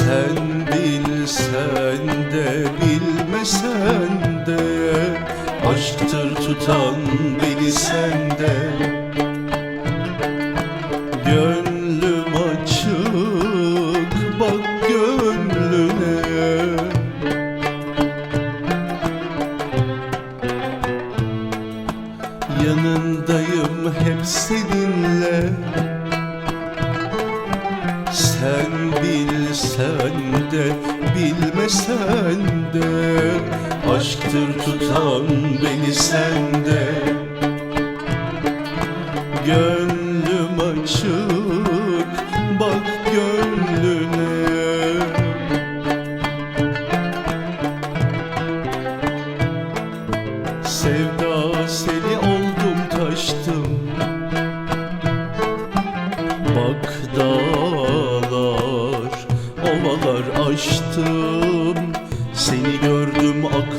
Sen bilsen de bilmesen de Aşktır tutan beni sende Gönlüm açık bak gönlüne. Yanındayım hep seninle. Sen bilsen de bilmesen de Aşktır tutan beni sende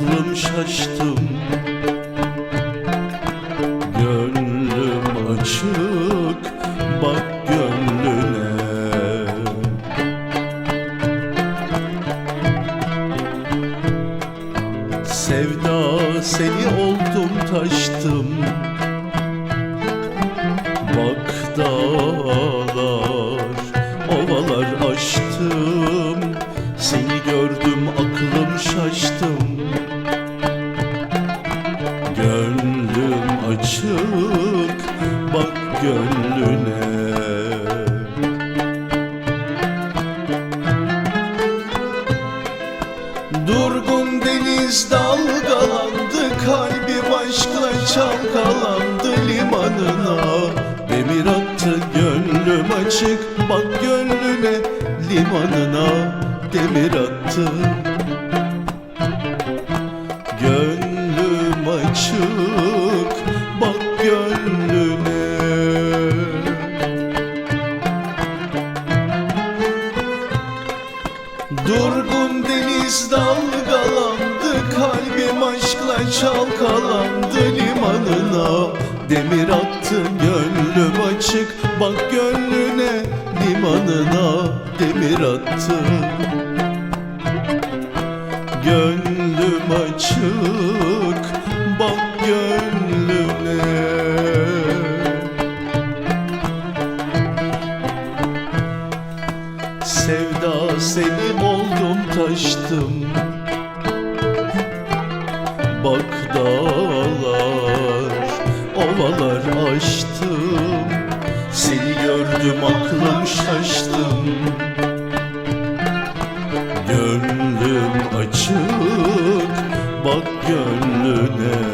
aklım şaştım Gönlüm açık bak gönlüne. Sevda seni oldum taştım. Bak dağlar, ovalar aştım Seni gördüm aklım şaştım limanına Demir attı. Gönlüm açık Bak gönlüne Durgun deniz dalgalandı Kalbim aşkla çalkalandı. Limanına Demir attı gönlüm açık Bak gönlüne limanına Demir attı Gönlüm açık Bak gönlüne Sevda seni oldum taştım. Bak dağlar, ovalar aştım Seni gördüm aklım şaştım. Gönlüm açık bak gönlüne.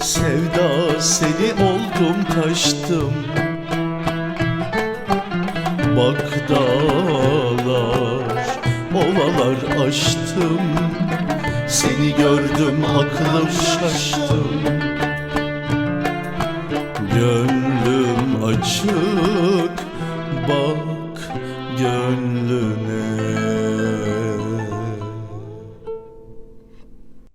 Sevda seni oldum taştım. Bak dağlar, ovalar aştım seni gördüm aklım şaştım Gönlüm açık bak gönlüne.